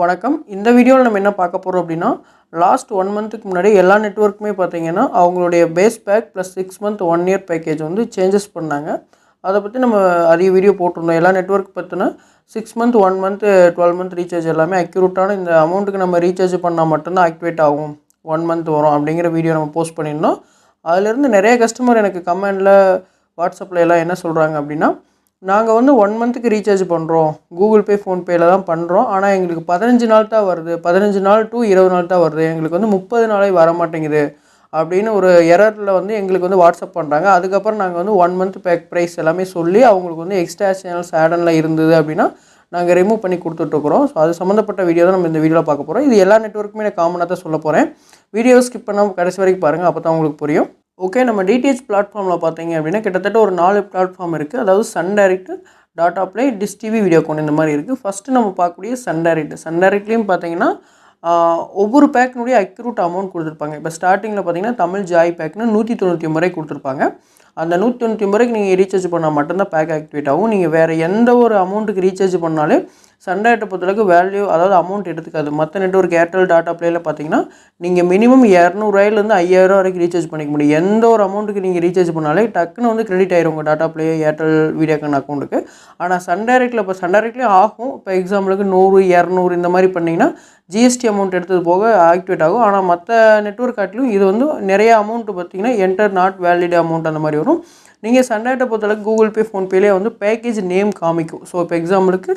வணக்கம். இந்த வீடியோவில் நம்ம என்ன பார்க்க போகிறோம் அப்படின்னா லாஸ்ட் ஒன் மந்த்துக்கு முன்னாடி எல்லா நெட்ஒர்க்குமே பார்த்தீங்கன்னா அவங்களுடைய base pack plus six month one year package வந்து சேஞ்சஸ் பண்ணாங்க. அதை பற்றி நம்ம அதிக வீடியோ போட்டிருந்தோம். எல்லா நெட்ஒர்க் பற்றின six month one month twelve month recharge எல்லாமே அக்யூரேட்டான இந்த அமௌண்ட்டுக்கு நம்ம ரீசார்ஜ் பண்ணால் மட்டும்தான் ஆக்டிவேட் ஆகும். ஒன் மந்த் வரும் அப்படிங்கிற வீடியோ நம்ம போஸ்ட் பண்ணியிருந்தோம். அதுலேருந்து நிறைய கஸ்டமர் எனக்கு கமெண்டில் வாட்ஸ்அப்பில் எல்லாம் என்ன சொல்கிறாங்க அப்படின்னா நாங்கள் வந்து ஒன் மந்த்துக்கு ரீசார்ஜ் பண்ணுறோம் கூகுள் பே ஃபோன்பேயில் தான் பண்ணுறோம் ஆனால் எங்களுக்கு பதினஞ்சு நாள் தான் வருது. பதினஞ்சு நாள் டு இருபது நாள் தான் வருது. எங்களுக்கு வந்து முப்பது நாளே வர மாட்டேங்குது. அப்படின்னு ஒரு எரரில் வந்து எங்களுக்கு வந்து வாட்ஸ்அப் பண்ணுறாங்க அதுக்கப்புறம் நாங்கள் வந்து ஒன் மந்த் பேக் ப்ரைஸ் எல்லாமே சொல்லி அவங்களுக்கு வந்து எக்ஸ்ட்ரா சேனல்ஸ் ஆடனில் இருந்தது அப்படின்னா நாங்கள் ரிமூவ் பண்ணி கொடுத்துட்ருக்குறோம் ஸோ அது சம்மந்தப்பட்ட வீடியோ தான் நம்ம இந்த வீடியோவில் பார்க்க போகிறோம் இது எல்லா நெட்ஒர்க்குமே நான் காமனாக தான் சொல்ல போகிறேன் வீடியோ ஸ்கிப் பண்ணாமல் கடைசி வரைக்கும் பாருங்கள் அப்போ தான் உங்களுக்கு புரியும். ஓகே நம்ம டிடிஹெச் பிளாட்ஃபார்மில் பார்த்தீங்க அப்படின்னா கிட்டத்தட்ட ஒரு நாலு பிளாட்ஃபார்ம் இருக்குது அதாவது Sun direct Tata play dish TV Videocon இந்த மாதிரி இருக்குது ஃபஸ்ட்டு நம்ம பார்க்கக்கூடிய சன் டைரக்ட் சன் டைரக்ட்லேயும் பார்த்தீங்கன்னா ஒவ்வொரு பேக்கினுடைய அக்யூரேட் அமௌண்ட் கொடுத்துருப்பாங்க. இப்போ ஸ்டார்டிங்கில் பார்த்தீங்கன்னா தமிழ் ஜாய் பேக்னு நூற்றி தொண்ணூற்றி ஒம்பது ரூபாய் கொடுத்துருப்பாங்க. அந்த நூற்றி தொண்ணூற்றி ஒம்பது ரூபாய்க்கு நீங்கள் ரீசார்ஜ் பண்ணால் மட்டும்தான் பேக் ஆக்டிவேட் ஆகும். நீங்கள் வேறு எந்த ஒரு அமௌண்ட்டுக்கு ரீசார்ஜ் பண்ணாலே சன்டைரக்டை பொறுத்தளவுக்கு வேல்யூ அதாவது அமௌண்ட் எடுத்துக்காது. மற்ற நெட்ஒர்க் ஏர்டெல் டாட்டா பிளேயில் பார்த்தீங்கன்னா நீங்கள் மினிமம் இரநூறுவாயிலேருந்து ஐயாயிரம் வரைக்கும் ரீசார்ஜ் பண்ணிக்க முடியும். எந்த ஒரு அமௌண்ட்டுக்கு நீங்கள் ரீசார்ஜ் பண்ணாலே டக்குன்னு வந்து கிரெடிட் ஆயிரும் உங்கள் டாட்டா பிளே ஏர்டெல் வீடியோக்கான அக்கௌண்ட்டுக்கு ஆனால் சன்டைரக்டில் இப்போ சன்டைரக்ட்லேயே ஆகும். இப்போ எக்ஸாம்பிளுக்கு நூறு இரநூறு இந்த மாதிரி பண்ணிங்கன்னா ஜிஎஸ்டி அமௌண்ட் எடுத்தது போக ஆக்டிவேட் ஆகும். ஆனால் மற்ற நெட்ஒர்க் காட்டிலும் இது வந்து நிறைய அமௌண்ட் பார்த்தீங்கன்னா என்டர் நாட் வேலிட் அமௌண்ட் அந்த மாதிரி வரும். நீங்கள் சன்டைரக்டை பொறுத்தளவுக்கு கூகுள் பே ஃபோன்பேலேயே வந்து பேக்கேஜ் நேம் காமிக்கும். ஸோ இப்போ எக்ஸாம்பிளுக்கு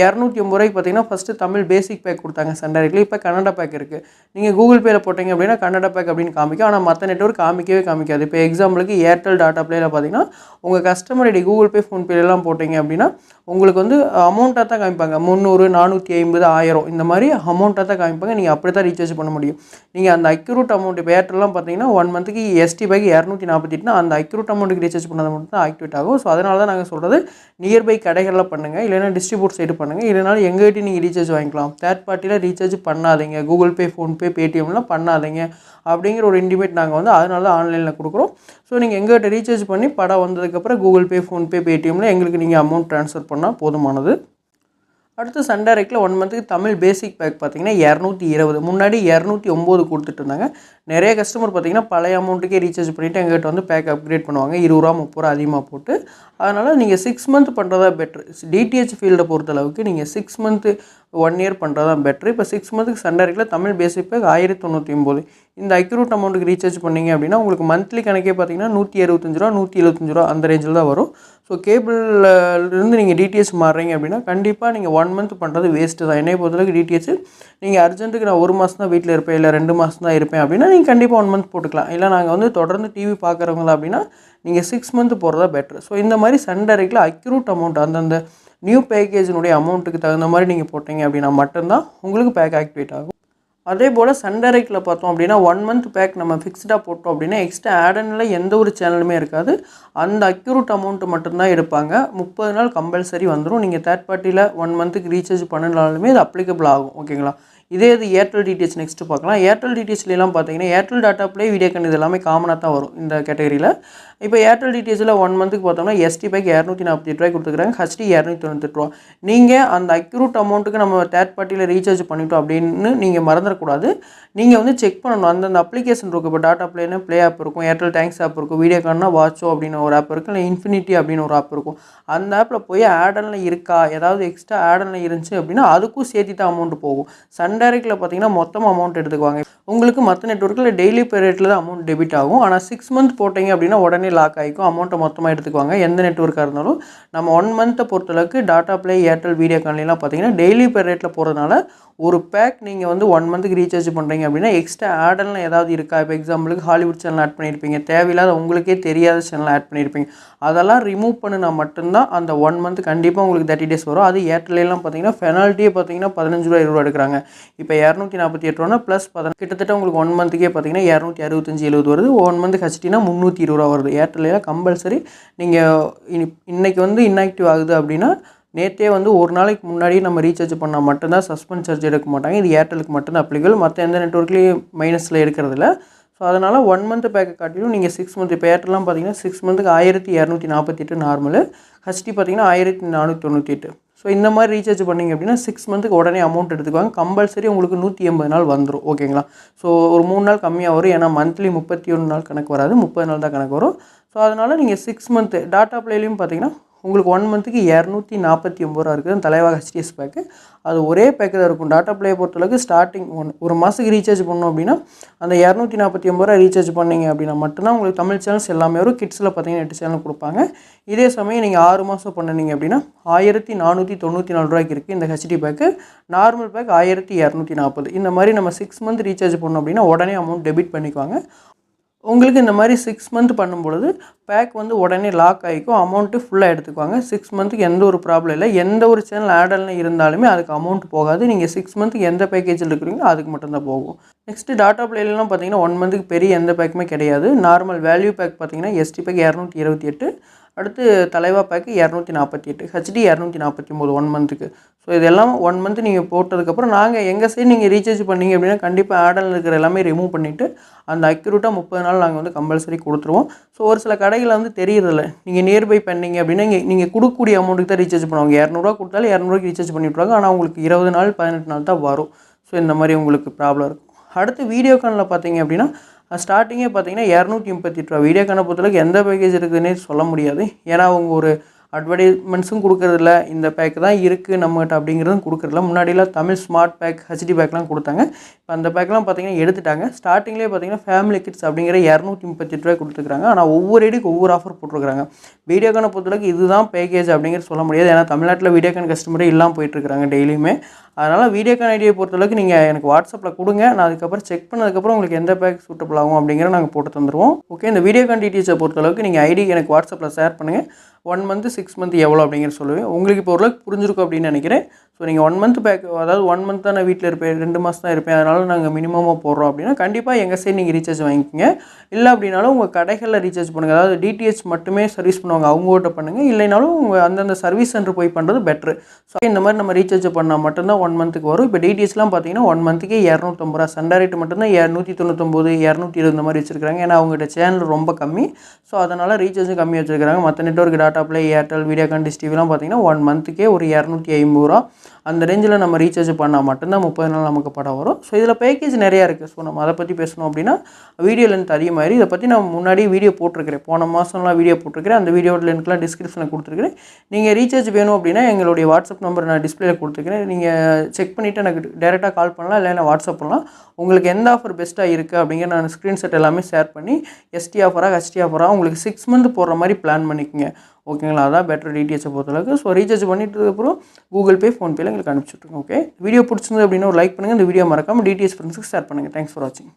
இரநூத்தி ஐம்பது ரூபாய்க்கு பார்த்தீங்கன்னா ஃபஸ்ட்டு தமிழ் பேசிக் பேக் கொடுத்தாங்க சன்டைரக்ட்லி இப்போ கன்னடா பேக் இருக்குது நீங்கள் கூகுள் பேயில் போட்டிங்க அப்படின்னா கன்னடா பேக் அப்படின்னு காமிக்கும். ஆனால் மற்ற நெட்ஒர்க் காமிக்கவே காமிக்காது. இப்போ எக்ஸாம்பிளுக்கு ஏர்டெல் டாட்டா பிளேயில் பார்த்தீங்கன்னா உங்கள் கஸ்டமர் ஐடி கூகுள் பே ஃபோன்பேலாம் போட்டிங்க அப்படின்னா உங்களுக்கு வந்து அமௌண்ட்டாக தான் காமிப்பாங்க. முந்நூறு நானூற்றி ஐம்பது ஆயிரம். இந்த மாதிரி அமௌண்ட்டாக தான் காமிப்பாங்க. நீங்கள் அப்படி தான் ரீசார்ஜ் பண்ண முடியும். நீங்கள் அந்த அக்யூரூட் அமௌண்ட் இப்போ ஏர்டெல்லாம் பார்த்தீங்கன்னா ஒன் மந்த்துக்கு எஸ்டி பேக் இரநூத்தி நாற்பத்தெட்டுனா அந்த அக்யூரூட் அமௌண்ட்டுக்கு ரீசார்ஜ் பண்ணது மட்டும் தான் ஆக்டிவேட் ஆகும். ஸோ அதனால தான் நாங்கள் சொல்கிறது நியர்பை கடைகளில் பண்ணுங்கள் இல்லைன்னா டிஸ்ட்ரிபியூட் சைடு பண்ணுங்கள் இல்லைனாலும் எங்ககிட்ட நீங்கள் ரீசார்ஜ் வாங்கிக்கலாம். தேர்ட் பார்ட்டியில் ரீசார்ஜ் பண்ணாதீங்க. கூகுள் பே ஃபோன்பே பேடிஎம்லாம் பண்ணாதீங்க. அப்படிங்கிற ஒரு இன்டிமேட் நாங்கள் வந்து அதனால தான் ஆன்லைனில் கொடுக்குறோம். ஸோ நீங்கள் எங்ககிட்ட ரீசார்ஜ் பண்ணி படம் வந்ததுக்கப்புறம் கூகுள் பே ஃபோன்பே பேடிஎம்மில் எங்களுக்கு நீங்கள் அமௌண்ட் ட்ரான்ஸ்ஃபர் பண்ணால் போதுமானது. அடுத்து சன் டைரக்டில் ஒன் மந்த்துக்கு தமிழ் பேசிக் பேக் பார்த்திங்கன்னா இரநூத்தி இருபது. முன்னாடி இரநூத்தி ஒம்பது கொடுத்துட்டு இருந்தாங்க. நிறைய கஸ்டமர் பார்த்தீங்கன்னா பழைய அமௌண்ட்டுக்கே ரீசார்ஜ் பண்ணிவிட்டு எங்ககிட்ட வந்து பேக் அப்கிரேட் பண்ணுவாங்க. இருபது ரூபா முப்பது ரூபா அதிகமாக போட்டு. அதனால் நீங்கள் சிக்ஸ் மந்த் பண்ணுறதா பெட்ரு டிடிஹெச் ஃபீல்டை பொறுத்தளவுக்கு நீங்கள் சிக்ஸ் மந்த்து ஒன் இயர் பண்ணுறது தான் பெட்ரு இப்போ சிக்ஸ் மந்த்துக்கு சண்டரிக்கில் தமிழ் பேசிக் பேக் ஆயிரத்தி தொண்ணூற்றி ஒம்பது இந்த அக்யூரேட் அமௌண்ட்டுக்கு ரீசார்ஜ் பண்ணீங்க அப்படின்னா உங்களுக்கு மந்த்லி கணக்கே பார்த்தீங்கன்னா நூற்றி அறுபத்தஞ்சு ரூபா நூற்றி எழுபத்தஞ்சு ரூபா அந்த ரேஞ்சில் தான் வரும். ஸோ கேபிளிலேருந்து நீங்கள் டிடிஎச் மாறுறீங்க அப்படின்னா கண்டிப்பாக நீங்கள் ஒன் மந்த் பண்ணுறது வேஸ்ட்டு தான். என்னை பொறுத்தளவுக்கு டிடிஎச் நீங்கள் அர்ஜென்ட்டுக்கு நான் ஒரு மாதம் தான் வீட்டில் இருப்பேன் இல்லை ரெண்டு மாதம் தான் இருப்பேன் அப்படின்னா நீங்கள் கண்டிப்பாக ஒன் மந்த் போட்டுக்கலாம். இல்லை நாங்கள் வந்து தொடர்ந்து டிவி பார்க்குறவங்களா அப்படின்னா நீங்கள் சிக்ஸ் மந்த் போகிறதா பெட்ரு ஸோ இந்த மாதிரி சண்டரைக்கில் டைரக்டில் அக்யூரேட் அமௌண்ட் அந்தந்த நியூ பேக்கேஜினுடைய அமௌண்ட்டுக்கு தகுந்த மாதிரி நீங்கள் போட்டீங்க அப்படின்னா மட்டும்தான் உங்களுக்கு பேக் ஆக்டிவேட் ஆகும். அதே போல் சன்டைரக்டில் பார்த்தோம் அப்படின்னா ஒன் மந்த் பேக் நம்ம ஃபிக்ஸ்டாக போட்டோம் அப்படின்னா எக்ஸ்ட்ரா ஆடனில் எந்த ஒரு சேனலுமே இருக்காது. அந்த அக்யூரேட் அமௌண்ட்டு மட்டும்தான் எடுப்பாங்க. முப்பது நாள் கம்பல்சரி வந்துடும் நீங்கள் தேர்ட் பார்ட்டியில் ஒன் மந்த்துக்கு ரீசார்ஜ் பண்ணினாலுமே இது அப்ளிகபிள் ஆகும். ஓகேங்களா இதே இது ஏர்டெல் டிடிஹெச் நெக்ஸ்ட் பார்க்கலாம். ஏர்டெல் டிடிஹெச்லாம் பார்த்தீங்கன்னா Airtel Tata play Videocon இது எல்லாமே காமனாக தான் வரும் இந்த கேட்டகரியில் இப்போ ஏர்டெல் டிடிஹெச்சில் ஒன் மந்த்துக்கு பார்த்தோம்னா எஸ்டி பேக் இரநூத்தி நாற்பத்தி எட்டு ரூபாய் கொடுத்துருக்காங்க. ஹச்டி இரநூத்தி தொண்ணூத்தெட்டு ரூபா நீங்கள் அந்த அக்யூரேட் அமௌண்ட்டுக்கு நம்ம தேர்ட் பார்ட்டியில் ரீசார்ஜ் பண்ணிட்டோம் அப்படின்னு நீங்கள் மறந்துடக்கூடாது. நீங்கள் வந்து செக் பண்ணணும். அந்தந்த அப்ளிகேஷன் இருக்கும் இப்போ டாட்டா ப்ளேன்னு ப்ளே ஆப் இருக்கும். ஏர்டெல் தேங்க்ஸ் ஆப் இருக்கும். வீடியோ கான்னா வாட்சோ அப்படின்னு ஒரு ஆப் இருக்கும். இல்லை இன்ஃபினிட்டி அப்படின்னு ஒரு ஆப் இருக்கும். அந்த ஆப்பில் போய் ஆடனில் இருக்கா? ஏதாவது எக்ஸ்ட்ரா ஆடனில் இருந்துச்சு அப்படின்னா அதுக்கும் சேர்த்து தான் அமௌண்ட் போகும். சன் டைரக்டில் பார்த்தீங்கன்னா மொத்தமாக அமௌண்ட் எடுத்துக்குவாங்க. உங்களுக்கு மற்ற நெட்ஒர்க்கில் டெய்லி பே தான் அமௌண்ட் டெபிட் ஆகும். ஆனால் சிக்ஸ் மந்த் போட்டிங்க அப்படின்னா உடனே லாக் ஆகிக்கும் அமௌண்ட்டை மொத்தமாக எடுத்துக்குவாங்க. எந்த நெட்ஒர்க்காக இருந்தாலும். நம்ம ஒன் மந்த்தை பொறுத்தளவுக்கு டாட்டா ப்ளே ஏர்டெல் வீடியோ கான்லாம் பார்த்தீங்கன்னா டெய்லி பே ரேட்டில் போகிறதுனால ஒரு பேக் நீங்கள் வந்து ஒன் மந்த்துக்கு ரீசார்ஜ் பண்ணுறீங்க அப்படின்னா எக்ஸ்ட்ரா ஆடெல்லாம் ஏதாவது இருக்கா? இப்போ எக்ஸாம்பிளுக்கு ஹாலிவுட் சேனல் ஆட் பண்ணியிருப்பீங்க தேவையில்லாத உங்களுக்கே தெரியாத சேனல் ஆட் பண்ணியிருப்பீங்க அதெல்லாம் ரிமூவ் பண்ணினா மட்டும்தான் அந்த ஒன் மந்த் கண்டிப்பாக உங்களுக்கு தேர்ட்டி டேஸ் வரும். அது ஏர்டெல்லாம் பார்த்தீங்கன்னா பெனால்ட்டியே பார்த்தீங்கன்னா பதினஞ்சு ரூபா இருபது ரூபா எடுக்கிறாங்க. இப்போ இரநூத்தி நாற்பத்தி எட்டு ரூபா ப்ளஸ் பதின கிட்டத்தட்ட உங்களுக்கு ஒன் மந்த்துக்கே பார்த்தீங்கன்னா இரநூத்தி அறுபத்தஞ்சு எழுபது வருது. ஒன் மந்த் ஹச்டினா முந்நூற்றி இருபது ரூபா வருது. ஏர்டெல்லாம் கம்பல்சரி நீங்கள் இன்றைக்கி வந்து இன்ஆக்டிவ் ஆகுது அப்படின்னா நேற்றே வந்து ஒரு நாளைக்கு முன்னாடி நம்ம ரீசார்ஜ் பண்ணால் மட்டும்தான் சஸ்பெண்ட் சார்ஜ் எடுக்க மாட்டாங்க. இது ஏர்டெலுக்கு மட்டும்தான் அப்ளிகபிள் மற்ற எந்த நெட்ஒர்க்லேயும் மைனஸில் எடுக்கிறதில்ல. ஸோ அதனால் ஒன் மந்த் பேக்கை காட்டிலும் நீங்கள் சிக்ஸ் மந்த் இப்போ ஏர்டெல்லாம் பார்த்தீங்கன்னா சிக்ஸ் மந்த்துக்கு ஆயிரத்தி இரநூத்தி நாற்பத்தி எட்டு நார்மலு ஹச்டி பார்த்தீங்கன்னா ஆயிரத்தி நானூற்றி தொண்ணூற்றி எட்டு. ஸோ இந்த மாதிரி ரீசார்ஜ் பண்ணிங்க அப்படின்னா சிக்ஸ் மந்த்துக்கு உடனே அமௌண்ட் எடுத்துக்குவாங்க கம்பல்சரி உங்களுக்கு நூற்றி எண்பது நாள் வந்துடும் ஓகேங்களா ஸோ ஒரு மூணு நாள் கம்மியாக வரும். ஏன்னா மந்த்லி முப்பத்தி ஒன்று நாள் கணக்கு வராது. முப்பது நாள் தான் கணக்கு வரும். ஸோ அதனால் நீங்கள் சிக்ஸ் மந்த்து டாட்டா பிளேலையும் பார்த்தீங்கன்னா உங்களுக்கு ஒன் மந்த்துக்கு இரநூத்தி நாற்பத்தி ஒம்பது ரூபா இருக்குது. தலைவாக ஹெச்டிஎஸ் பேக்கு அது ஒரே பேக்கு தான் இருக்கும். டாட்டா ப்ளே பொறுத்தளவுக்கு ஸ்டார்டிங் ஒன் ஒரு மாதத்துக்கு ரீசார்ஜ் பண்ணோம் அப்படின்னா அந்த இரநூத்தி நாற்பத்தி ஒம்பது ரூபா ரீசார்ஜ் பண்ணீங்க அப்படின்னா மட்டும்தான் உங்களுக்கு தமிழ் சேனல்ஸ் எல்லாமே வரும். கிட்ஸில் பார்த்தீங்கன்னா எட்டு சேனல் கொடுப்பாங்க. இதே சமயம் நீங்கள் ஆறு மாதம் பண்ணினீங்க அப்படின்னா ஆயிரத்தி நானூற்றி தொண்ணூற்றி நாலு ரூபாய்க்கு இருக்குது இந்த ஹெச்டி பேக்கு நார்மல் பேக் ஆயிரத்தி இரநூத்தி நாற்பது இந்த மாதிரி நம்ம சிக்ஸ் மந்த் ரீசார்ஜ் பண்ணோம் அப்படின்னா உடனே அமௌண்ட் டெபிட் பண்ணிக்குவாங்க. உங்களுக்கு இந்த மாதிரி சிக்ஸ் மந்த் பண்ணும்பொழுது பேக் வந்து உடனே லாக் ஆகிக்கும் அமௌண்ட்டு ஃபுல்லாக எடுத்துக்குவாங்க. சிக்ஸ் மந்த்துக்கு எந்த ஒரு ப்ராப்ளம் இல்லை. எந்த ஒரு சேனல் ஆடல்னு இருந்தாலுமே அதுக்கு அமௌண்ட் போகாது. நீங்கள் சிக்ஸ் மந்த்துக்கு எந்த பேக்கேஜில் இருக்கிறீங்களோ அதுக்கு மட்டும்தான் போகும். நெக்ஸ்ட்டு டாட்டா பிளேலாம் பார்த்தீங்கன்னா ஒன் மந்த்துக்கு பெரிய எந்த பேக்குமே கிடையாது. நார்மல் வேல்யூ பேக் பார்த்தீங்கன்னா எஸ்டி பேக் இரநூத்தி இருபத்தி எட்டு அடுத்து தலைவா பேக்கு இரநூத்தி நாற்பத்தி எட்டு ஹெச்டி இரநூத்தி நாற்பத்தி ஒம்பது ஒன் மந்த்துக்கு ஸோ இதெல்லாம் ஒன் மந்த் நீங்கள் போட்டதுக்கப்புறம் நாங்கள் எங்கள் சைடு நீங்கள் ரீசார்ஜ் பண்ணீங்க அப்படின்னா கண்டிப்பாக ஆடல் இருக்கிற எல்லாமே ரிமூவ் பண்ணிவிட்டு அந்த அக்யூரேட்டாக முப்பது நாள் நாங்கள் வந்து கம்பல்சரி கொடுத்துருவோம். ஸோ ஒரு சில கடைகளில் வந்து தெரியறதில்ல. நீங்கள் நியர்பை பண்ணீங்க அப்படின்னா நீங்கள் நீங்கள் கொடுக்கக்கூடிய அமௌண்ட்டுக்கு தான் ரீசார்ஜ் பண்ணுவாங்க. இரநூறுவா கொடுத்தாலும் இரநூறுவாய்க்கு ரீசார்ஜ் பண்ணிவிட்டு ஆனால் உங்களுக்கு இருபது நாள் பதினெட்டு நாள் தான் வரும். ஸோ இந்த மாதிரி உங்களுக்கு ப்ராப்ளம் இருக்கும். அடுத்து வீடியோ கானில் பார்த்தீங்க அப்படின்னா ஸ்டார்டிங்கே பார்த்தீங்கன்னா இரநூத்தி முப்பத்தி எட்டு ரூபா. வீடியோ கானை பொறுத்தளவுக்கு எந்த பேக்கேஜ் இருக்குதுன்னே சொல்ல முடியாது. ஏன்னா அவங்க ஒரு அட்வர்டைஸ்மெண்ட்ஸும் கொடுக்கறதில்ல. இந்த பேக் தான் இருக்குது நம்மகிட்ட அப்படிங்கிறதும் கொடுக்குறதில்ல. முன்னாடிலாம் தமிழ் ஸ்மார்ட் பேக் ஹெச்டி பேக்லாம் கொடுத்தாங்க. இப்போ அந்த பேக்லாம் பார்த்தீங்கன்னா எடுத்துட்டாங்க. ஸ்டார்டிங்லேயே பார்த்தீங்கன்னா ஃபேமிலி கிட்ஸ் அப்படிங்கிற இரநூத்தி முப்பத்தி எட்டு ரூபாய் கொடுத்துருக்காங்க. ஆனால் ஒவ்வொரு ஐடிக்கு ஒவ்வொரு ஆஃபர் போட்டிருக்காங்க. வீடியோக்கான பொறுத்தளவுக்கு இதுதான் பேக்கேஜ் அப்படிங்கிறது சொல்ல முடியாது. ஏன்னா தமிழ்நாட்டில் வீடியோக்கான கஸ்டமரே இல்லாமல் போயிட்டுருக்காங்க டெய்லியுமே. அதனால் வீடியோக்கான ஐடியை பொறுத்தளவுக்கு நீங்கள் எனக்கு வாட்ஸ்அப்பில் கொடுங்க. நான் அதுக்கப்புறம் செக் பண்ணதுக்கப்புறம் உங்களுக்கு எந்த பேக் சூட்டபிள் ஆகும் அப்படிங்கிற நாங்கள் போட்டு தந்துடுவோம் ஓகே இந்த வீடியோக்கான டீட்டெயில்ஸை பொறுத்தளவுக்கு நீங்கள் ஐடி எனக்கு வாட்ஸ்அப்பில் ஷேர் பண்ணுங்கள் ஒன் மந்த்து சிக்ஸ் மந்த் எவ்வளோ அப்படிங்கிற சொல்லுவேன். உங்களுக்கு இப்போ ஓரளவுக்கு புரிஞ்சிருக்கும் அப்படின்னு நினைக்கிறேன். ஸோ நீங்கள் ஒன் மந்த் பேக் அதாவது ஒன் மந்த் தான் நான் வீட்டில் இருப்பேன். ரெண்டு மாதம் தான் இருப்பேன். அதனால் நாங்கள் மினிமமாக போடுறோம் அப்படின்னா கண்டிப்பாக எங்கள் சைடு நீங்கள் ரீசார்ஜ் வாங்கிக்கோங்க. இல்லை அப்படின்னாலும் உங்கள் கடைகளில் ரீசார்ஜ் பண்ணுங்கள் அதாவது டிடிஹெச் மட்டுமே சர்வீஸ் பண்ணுவாங்க. அவங்ககிட்ட பண்ணுங்கள் இல்லைனாலும் உங்கள் அந்தந்த சர்வீஸ் சென்டர் போய் பண்ணுறது பெட்ரு ஸோ இந்த மாதிரி நம்ம ரீசார்ஜ் பண்ணால் மட்டும்தான் ஒன் மந்த்துக்கு வரும். இப்போ டிடிஹெச்லாம் பார்த்தீங்கன்னா ஒன் மந்த்துக்கே இரநூத்தம்பது ரூபா. சண்டை ரேட்டு மட்டும்தான் இரநூத்தி தொண்ணூத்தொம்பது இரநூத்தி இருபது மாதிரி வச்சிருக்காங்க ஏன்னா அவங்ககிட்ட சேனல் ரொம்ப கம்மி. ஸோ அதனால் ரீசார்ஜும் கம்மி வச்சிருக்காங்க மற்ற network Tata play air Airtel Videocon dish டிவிலாம் பார்த்தீங்கன்னா ஒன் மந்த்துக்கே ஒரு இரநூத்தி ஐம்பது ரூபா. அந்த ரேஞ்சில் நம்ம ரீசார்ஜ் பண்ணால் மட்டும்தான் முப்பது நாள் நமக்கு படம் வரும். ஸோ இதில் பேக்கேஜ் நிறையா இருக்குது ஸோ நம்ம அதை பற்றி பேசணும் அப்படின்னா வீடியோ லென்த் அதிகமாகிரு இதை பற்றி நான் முன்னாடி வீடியோ போட்டிருக்கிறேன். போன மாதம்லாம் வீடியோ போட்டிருக்கிறேன். அந்த வீடியோ லிங்க்லாம் டிஸ்கிரிப்ஷனில் கொடுத்துருக்கிறேன். நீங்கள் ரீசார்ஜ் வேணும் அப்படின்னா எங்களுடைய வாட்ஸ்அப் நம்பர் நான் டிஸ்பிளேல கொடுத்துருக்கிறேன். நீங்கள் செக் பண்ணிவிட்டு எனக்கு டேரெக்டாக கால் பண்ணலாம். இல்லை வாட்ஸ்அப் பண்ணலாம். உங்களுக்கு எந்த ஆஃபர் பெஸ்ட்டாக இருக்குது அப்படிங்கிற நான் ஸ்க்ரீன்ஷாட் எல்லாமே ஷேர் பண்ணி எஸ்டி ஆஃபராக ஹெச்டி ஆஃபராக உங்களுக்கு சிக்ஸ் மந்த் போடுற மாதிரி பிளான் பண்ணிக்கோங்க. ஓகேங்களா? அதான் பெட்டர் டிடிஎச்சை பொறுத்தளவுக்கு. ஸோ ரீசார்ஜ் பண்ணிட்டதுக்கப்புறம் கூகுள் பே ஃபோன்பேல எங்களுக்கு அனுப்பிச்சுட்ருங்க ஓகே வீடியோ பிடிச்சிருந்து அப்படின்னா ஒரு லைக் பண்ணுங்கள் இந்த வீடியோ மறக்காமல் டிடிஎச் ஃப்ரெண்ட்ஸுக்கு ஷேர் பண்ணுங்கள் தேங்க்ஸ் ஃபார் வாட்சிங்